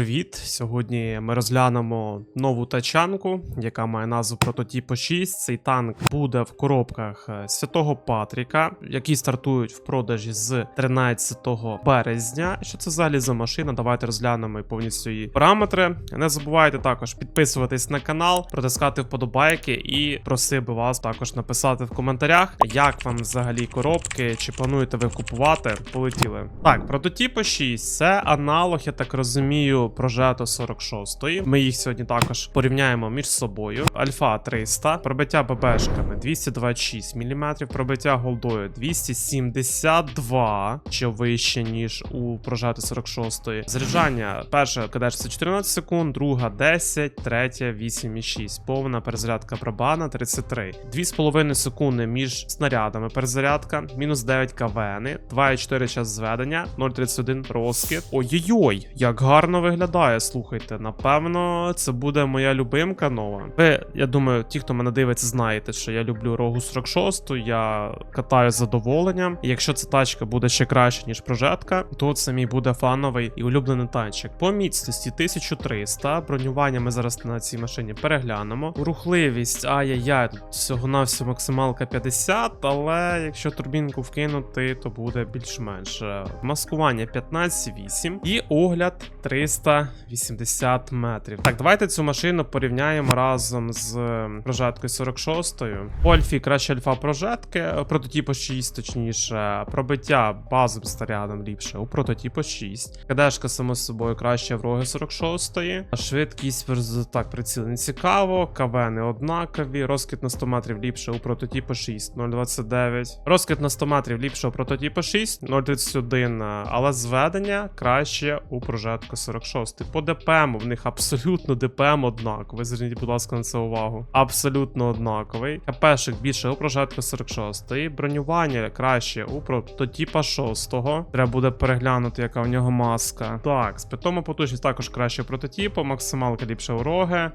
привіт! Сьогодні ми розглянемо нову тачанку, яка має назву Прототипо 6. Цей танк буде в коробках е, Святого Патріка, які стартують в продажі з 13 березня. Що це взагалі за машина? Давайте розглянемо і повністю її параметри. Не забувайте також підписуватись на канал, протискати вподобайки і просив би вас також написати в коментарях, як вам взагалі коробки, чи плануєте ви купувати. Полетіли. Так, прототипо 6 це аналог, я так розумію, Прожето 46-ї. Ми їх сьогодні також порівняємо між собою. Альфа 300, пробиття ББшками 226 мм, пробиття голдою 272, що вище, ніж у Прожето 46. Заряджання перша кадешці 14 секунд, друга 10, третя 8,6. Повна перезарядка пробана 33. 2,5 секунди між снарядами перезарядка, мінус 9 КВН, 2,4 час зведення, 0,31 розкид. Ой-ой-ой, як гарно виглядає. Слухайте, напевно, це буде моя любимка нова. Ви, я думаю, ті, хто мене дивиться, знаєте, що я люблю рогу 46, я катаю з задоволенням. І якщо ця тачка буде ще краще, ніж прожетка, то це мій буде фановий і улюблений танчик. По міцності 1300. Бронювання ми зараз на цій машині переглянемо. Рухливість, ай-яй-яй, тут всього-навсього максималка 50, але якщо турбінку вкинути, то буде більш-менш. Е, Маскування 15,8 і огляд 380 метрів. Так, давайте цю машину порівняємо разом з е, прожеткою 46. По альфі краще альфа прожетки, е, прототипу 6, точніше, пробиття базовим снарядом ліпше у прототипу 6. КДшка, само собою, краще в роги 46. Швидкість так, приціл не цікаво. КВ не однакові. Розкид на 100 метрів ліпше у прототипу 6, 0,29. Розкид на 100 метрів ліпше у прототипу 6, 0,31. е, Але зведення краще у прожетку 46. По ДПМу в них абсолютно ДПМ однаковий. Зверніть, будь ласка, на це увагу. Абсолютно однаковий. КПшик більше у прожетку 46. Бронювання краще у прототипа 6. Треба буде переглянути, яка в нього маска. Так, спитомо потужність також краще у прототипу, максималка ліпше у роги.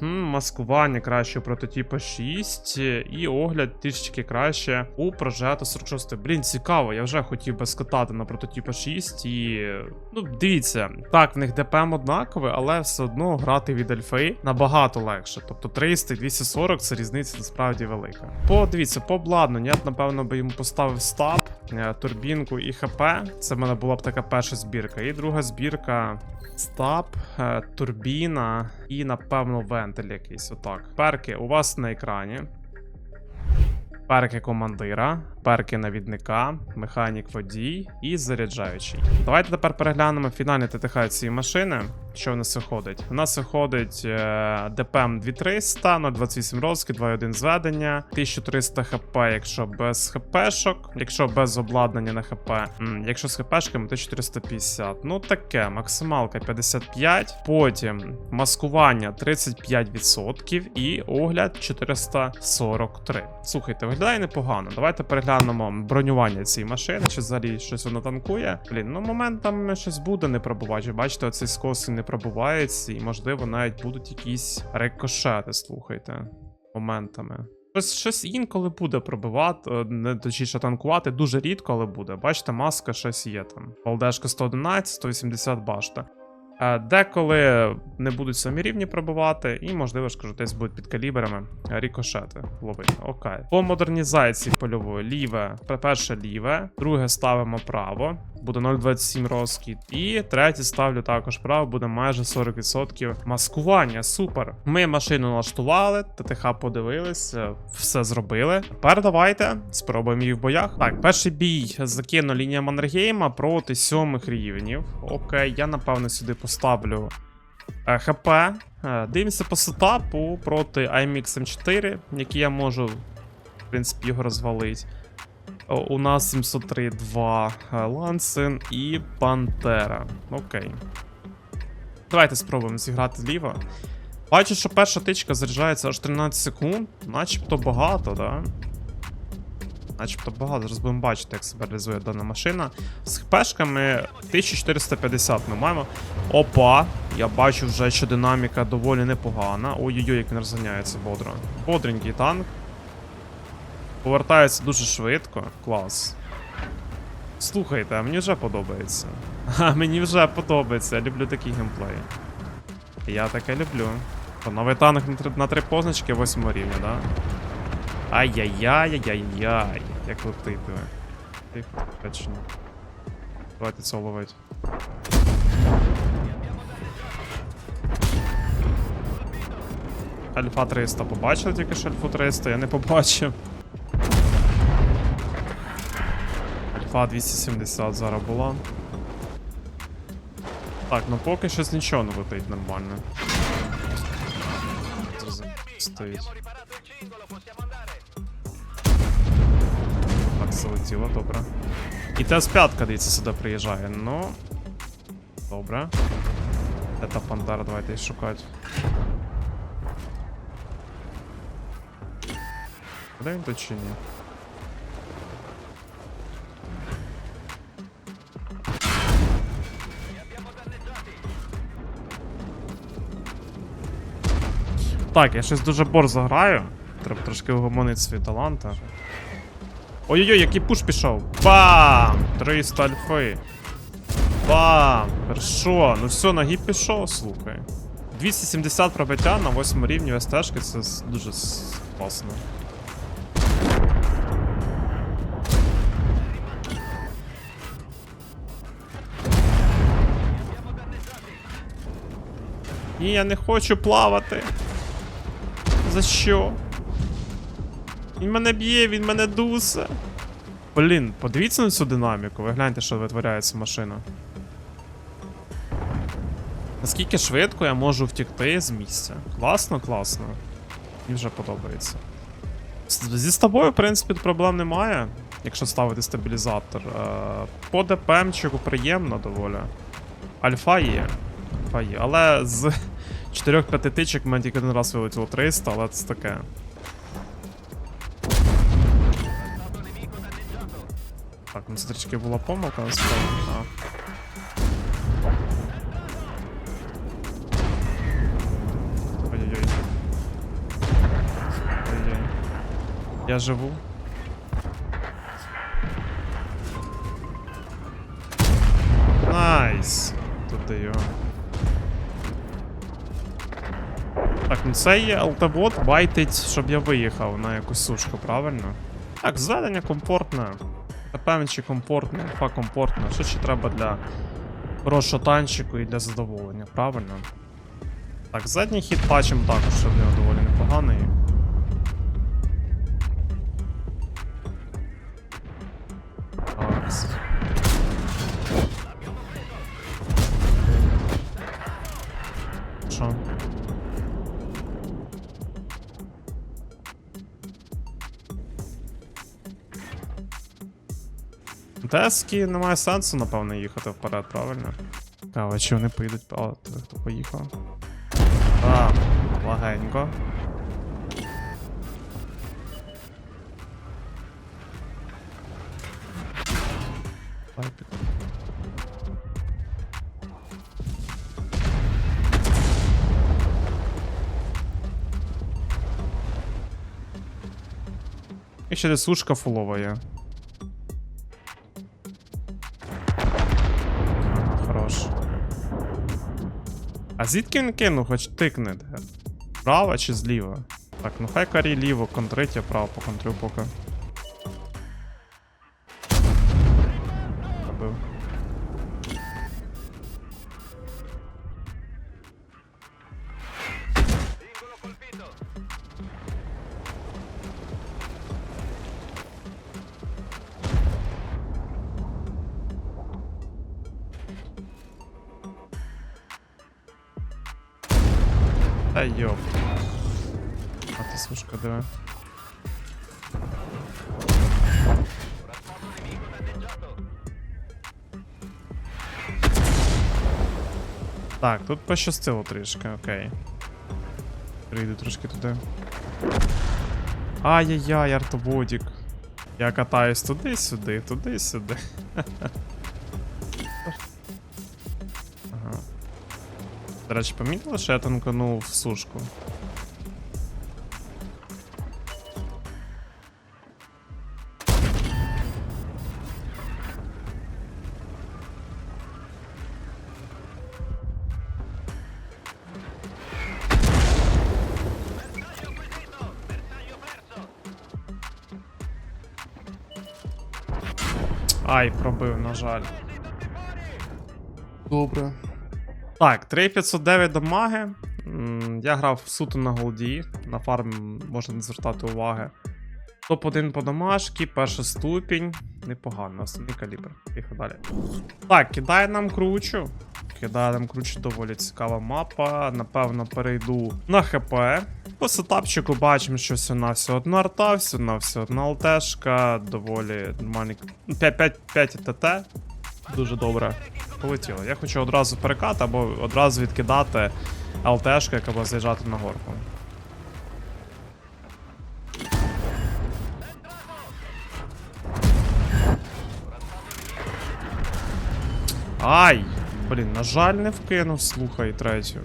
Маскування краще у прототипа 6. І огляд трішечки краще у прожету 46. Блін, цікаво, я вже хотів би скатати на прототипа 6 і. Ну, дивіться, так, них ДПМ однаковий, але все одно грати від альфи набагато легше. Тобто 300 і 240 це різниця насправді велика. По дивіться, по обладнанню, я б, напевно би йому поставив стаб, е, турбінку і ХП. Це в мене була б така перша збірка. І друга збірка. Стаб, е, турбіна і, напевно, вентиль якийсь. Отак. Перки у вас на екрані. Перки командира, перки навідника, механік водій і заряджаючий. Давайте тепер переглянемо фінальний ТТХ цієї машини. Що в нас виходить? У нас виходить е, ДПМ 2300, 028 розкид, 2.1 зведення, 1300 хп, якщо без хпшок, якщо без обладнання на хп, якщо з хпшками, то 450. Ну таке, максималка 55, потім маскування 35% і огляд 443. Слухайте, виглядає непогано. Давайте переглянемо бронювання цієї машини, чи взагалі щось воно танкує. Блін, ну моментами щось буде не пробувати. Бачите, оцей скос не пробувається, і можливо навіть будуть якісь рикошети, слухайте, моментами. Щось, щось інколи буде пробивати, е, не точніше танкувати, дуже рідко, але буде. Бачите, маска щось є там. Балдешка 111, 180 башта. Е, Деколи не будуть самі рівні пробивати, і, можливо, ж кажу, десь будуть під калібрами рікошети ловити. Окей. По модернізації польової ліве, перше ліве, друге ставимо право, буде 0,27 розкид. І третє ставлю також право, буде майже 40% маскування. Супер. Ми машину налаштували, ТТХ подивились, все зробили. Тепер давайте спробуємо її в боях. Так, перший бій закину лінія Маннергейма проти сьомих рівнів. Окей, я напевно сюди поставлю е, ХП. Е, Дивимося по сетапу проти IMX M4, який я можу, в принципі, його розвалити. У нас 703-2 е, Лансен і Пантера. Окей. Давайте спробуємо зіграти зліва. Бачу, що перша тичка заряджається аж 13 секунд, начебто багато, да? Начебто багато. Зараз будемо бачити, як себе реалізує дана машина. З хпшками 1450 ми маємо. Опа! Я бачу вже, що динаміка доволі непогана. Ой-ой-ой, як він розганяється бодро. Бодренький танк. Повертається дуже швидко. Клас. Слухайте, а мені вже подобається. А мені вже подобається, я люблю такі геймплеї. Я таке люблю. Новий танк на три, на три позначки 8 рівня, да? Ай-яй-яй-яй-яй-яй. Як летить. Тихо, точно. Давайте це ловить. Альфа 300 побачили тільки що Альфу 300, я не побачив. Альфа 270 зараз була. Так, ну поки щось нічого не летить нормально. Зараз Стоїть. Так, залетіло, добре. І ТС-5, дивіться, сюди приїжджає. Ну. Добре. Де та Пандара, давайте її шукати. Куди він тут чи ні? Так, я щось дуже борзо граю. Треба трошки угомонити свої таланти. Ой-ой-ой, який пуш пішов. Бам! 300 альфи. Бам! Хорошо. Ну все, на гіп пішов, слухай. 270 пробиття на 8 рівні СТшки, це дуже класно. Ні, я не хочу плавати. За що? Він мене б'є, він мене дусе. Блін, подивіться на цю динаміку, ви гляньте, що витворяється машина. Наскільки швидко я можу втікти з місця. Класно, класно. Мені вже подобається. Зі з тобою, в принципі, проблем немає, якщо ставити стабілізатор. Е, По ДПМчику приємно доволі. Альфа є. Альфа є. Але з 4-5 тичок в мене тільки один раз вилетіло 300, але це таке. Так, ну це трішки була помилка, насправді. А. Ой-ой-ой. Ой-ой. Я живу. Найс. Туди його. Так, ну цей алтабот байтить, щоб я виїхав на якусь сушку, правильно? Так, зведення комфортне. ТПМчі комфортне, фа комфортне. Що ще треба для хорошого танчику і для задоволення, правильно? Так, задній хід бачимо також, що в нього доволі непоганий. Такс. Тески немає сенсу, напевно, їхати вперед, правильно? А, чи вони поїдуть. А, хто поїхав? А, лагенько. І ще десь сушка фулова. А звідки він кинув, хоч тикне? де? Чи зліва? Так, ну хай карі ліво, контрить, я право поконтрю поки. Сушка, диви. Так, тут пощастило трішки, окей. Прийду трошки туди. Ай-яй-яй, артободік. Я катаюсь туди-сюди, туди-сюди. ага. До речі, помітили, що я танканув в сушку? Ай, пробив, на жаль. Добре. Так, 3509 дамаги. Я грав суто на голді. На фарм можна не звертати уваги. Топ-1 по домашки, перший ступінь. Непогано, основний калібр. Поїхали далі. Так, кидає нам кручу. Кидає нам кручу доволі цікава мапа. Напевно, перейду на ХП. По сетапчику бачимо, що все на все одна арта, все на все одна ЛТшка, доволі нормальний. 5 ТТ. Дуже добре. Полетіло. Я хочу одразу перекати або одразу відкидати ЛТшку, яка буде заїжджати на горку. Ай! Блін, на жаль, не вкинув, слухай, третю.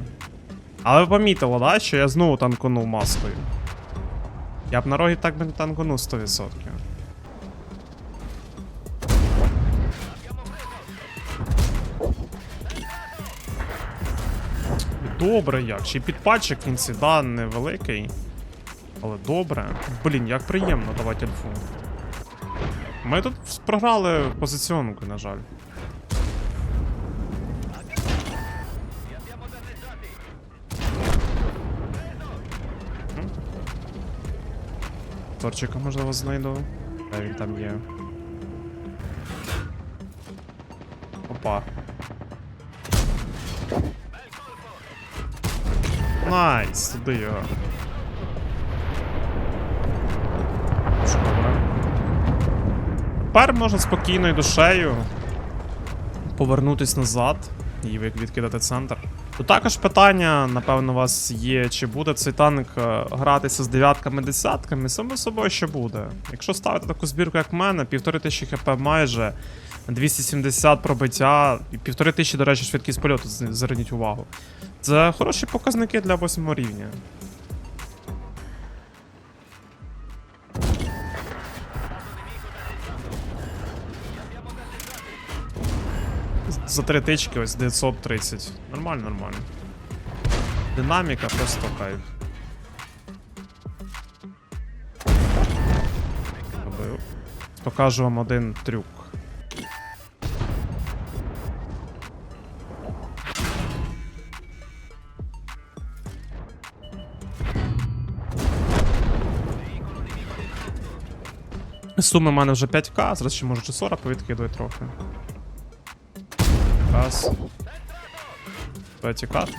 Але ви помітили, да, що я знову танконув маскою. Я б на рогі так би не танконув 100%. Добре як. Ще й в кінці, да, невеликий. Але добре. Блін, як приємно давати альфу. Ми тут програли позиціонку, на жаль. Торчика, можливо, знайду. Де він там є. Опа. Найс, туди його. Добре. Тепер можна спокійною душею повернутись назад і від- відкидати центр. Тут також питання, напевно, у вас є, чи буде цей танк е, гратися з дев'ятками десятками, само собою що буде. Якщо ставити таку збірку, як в мене, півтори тисячі хп майже, 270 пробиття, і півтори тисячі, до речі, швидкість польоту, зверніть увагу. Це хороші показники для восьмого рівня. За три тички ось 930. Нормально, нормально. Динаміка просто кайф. Покажу вам один трюк. Суми в мене вже 5к, зараз ще можу чи 40 повідкидую трохи. Раз. Треба тікати.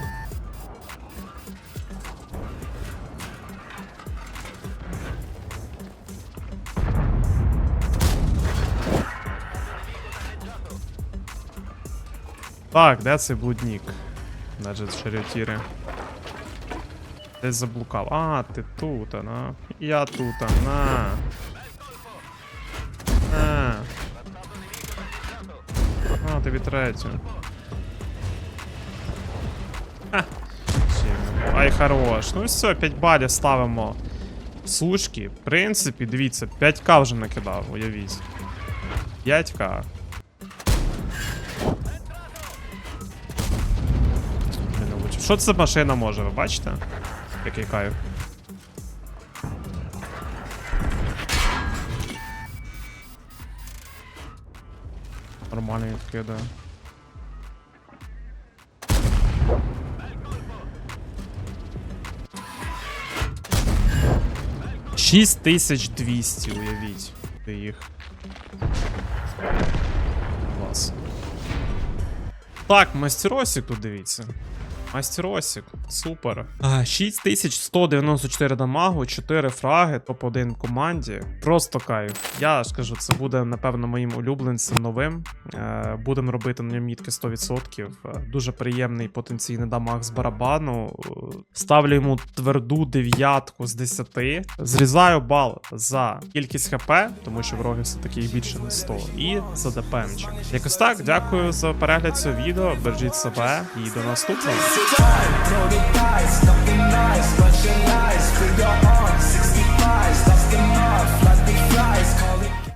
Так, де цей блудник? Значить, шаріотіри. Десь заблукав. А, ти тут, на. Я тут. На. Ха. Ай, хорош. Ну і все, 5 балів ставимо. Сушки. В принципі, дивіться, 5к вже накидав, уявіть. 5к. Мене. Що це машина може, ви бачите? Який кайф. Нормально відкидає. Шість тисяч двісті, уявіть. Ти їх. Клас. Так, мастеросик тут дивіться. Мастеросик, супер. 6194 дамагу, 4 фраги, топ-1 в команді. Просто кайф. Я ж кажу, це буде, напевно, моїм улюбленцем новим. Е, будемо робити на ньому мітки 100%. Е, дуже приємний потенційний дамаг з барабану. Е, Ставлю йому тверду дев'ятку з 10. Зрізаю бал за кількість хп, тому що ворогів все-таки більше на 100. І за ДПМчик. Якось так, дякую за перегляд цього відео. Бережіть себе і до наступного. your time. Know the guys, nothing nice, but your lies, with your